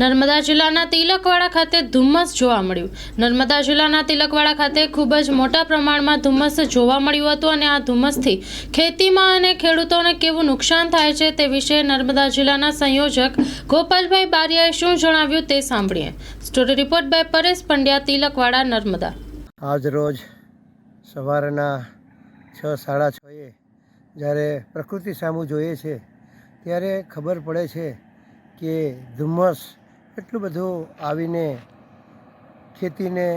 નર્મદા જિલ્લાના તિલકવાડા ખાતે ધુમ્મસ જોવા મળ્યું. નર્મદા જિલ્લાના તિલકવાડા ખાતે ખૂબ જ મોટા પ્રમાણમાં ધુમ્મસ જોવા મળ્યું હતું અને આ ધુમ્મસથી ખેતીમાં અને ખેડૂતોને કેવું નુકસાન થાય છે તે વિશે નર્મદા જિલ્લાના સંયોજક ગોપાલભાઈ બારિયાએ શું જણાવ્યું તે સાંભળીએ. Story report by Paresh Pandya, Tilakwada, Narmada. આજ રોજ સવારના છ, સાડા છએ જ્યારે પ્રકૃતિ સામું જોઈએ છે, ત્યારે ખબર પડે છે કે ધુમ્મસ એટલું બધું આવીને ખેતીને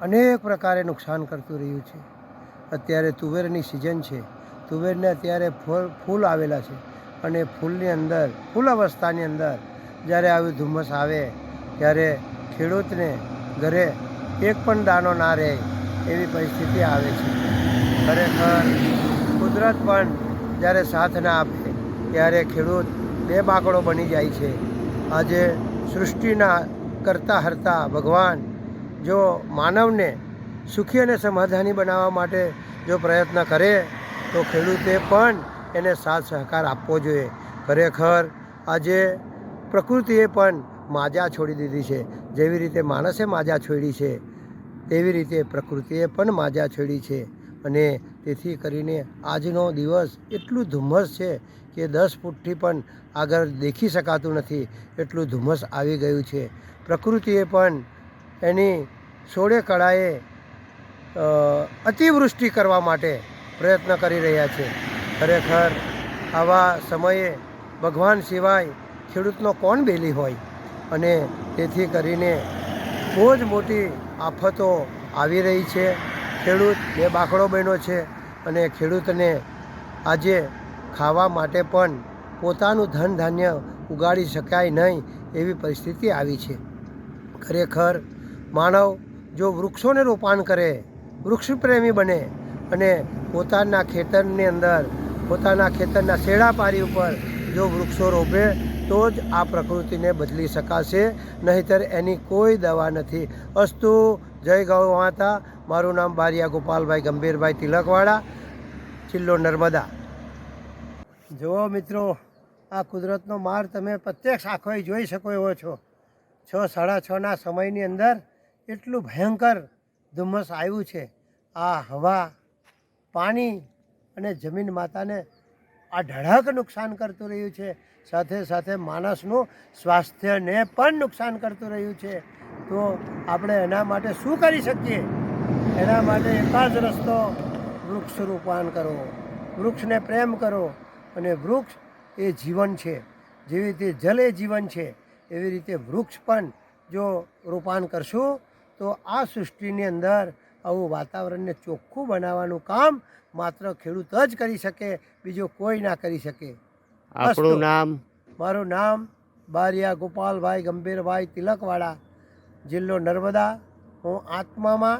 અનેક પ્રકારે નુકસાન કરતું રહ્યું છે. અત્યારે તુવેરની સિઝન છે. તુવેરને અત્યારે ફૂલ ફૂલ આવેલા છે અને ફૂલની અંદર, ફૂલ અવસ્થાની અંદર જ્યારે આવી ધુમ્મસ આવે ત્યારે ખેડૂતને ઘરે એક પણ દાણો ના રહે એવી પરિસ્થિતિ આવે છે. ખરેખર કુદરત પણ જ્યારે સાથ ના આપે ત્યારે ખેડૂત બે બાકડો બની જાય છે. આજે સૃષ્ટિના કરતા હરતા ભગવાન જો માનવને સુખી અને સમાધાની બનાવવા માટે જો પ્રયત્ન કરે, તો ખેડૂતે પણ એને સાથ સહકાર આપવો જોઈએ. ખરેખર આજે પ્રકૃતિએ પણ માજા છોડી દીધી છે. જેવી રીતે માણસે માજા છોડી છે, તેવી રીતે પ્રકૃતિએ પણ માજા છોડી છે. અને તેથી કરીને આજનો દિવસ એટલું ધુમ્મસ છે કે દસ ફૂટથી પણ આગળ દેખી શકાતું નથી. એટલું ધુમ્મસ આવી ગયું છે. પ્રકૃતિએ પણ એની સોળે કળાએ અતિવૃષ્ટિ કરવા માટે પ્રયત્ન કરી રહ્યા છે. ખરેખર આવા સમયે ભગવાન સિવાય ખેડૂતનો કોણ બેલી હોય? અને તેથી કરીને બહુ જ મોટી આફતો આવી રહી છે. ખેડૂત, બે બાકડો બન્યો છે અને ખેડૂતને આજે ખાવા માટે પણ પોતાનું ધન ધાન્ય ઉગાડી શકાય નહીં એવી પરિસ્થિતિ આવી છે. ખરેખર માનવ જો વૃક્ષોને રોપાણ કરે, વૃક્ષપ્રેમી બને અને પોતાના ખેતરની અંદર, પોતાના ખેતરના શેડા પારી ઉપર જો વૃક્ષો રોપે તો જ આ પ્રકૃતિને બદલી શકાશે, નહીંતર એની કોઈ દવા નથી. અસ્તુ, જય ગૌ માતા. મારું નામ બારિયા ગોપાલભાઈ ગંભીરભાઈ તિલકવાડા, જિલ્લો નર્મદા. જુઓ મિત્રો, આ કુદરતનો માર તમે પ્રત્યક્ષ આંખોએ જોઈ શકો એવો છો. છ, સાડા છના સમયની અંદર એટલું ભયંકર ધુમ્મસ આવ્યું છે. આ હવા, પાણી અને જમીન માતાને આ ઢળક નુકસાન કરતું રહ્યું છે. સાથે સાથે માણસનું સ્વાસ્થ્યને પણ નુકસાન કરતું રહ્યું છે. તો આપણે એના માટે શું કરી શકીએ? એના માટે એક રસ્તો, વૃક્ષ રોપણ કરો. વૃક્ષને પ્રેમ કરો. અને વૃક્ષ એ જીવન છે. જેવી રીતે જલ એ જીવન છે, એવી રીતે વૃક્ષ પણ જો રોપાણ કરશું, તો આ સૃષ્ટિની અંદર આવું વાતાવરણને ચોખ્ખું બનાવવાનું કામ માત્ર ખેડૂત જ કરી શકે બીજો કોઈ ના કરી શકે. આપણું અસ્તુ. નામ? મારું નામ બારિયા ગોપાલભાઈ ગંભીરભાઈ તિલકવાડા જિલ્લો નર્મદા. હું આત્મામાં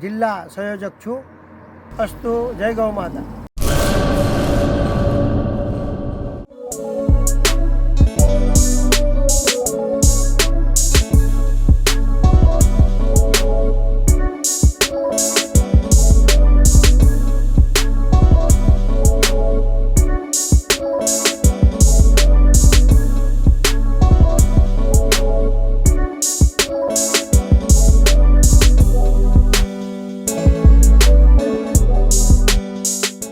જિલ્લા સંયોજક છું. અસ્તુ જય ગૌ માતા.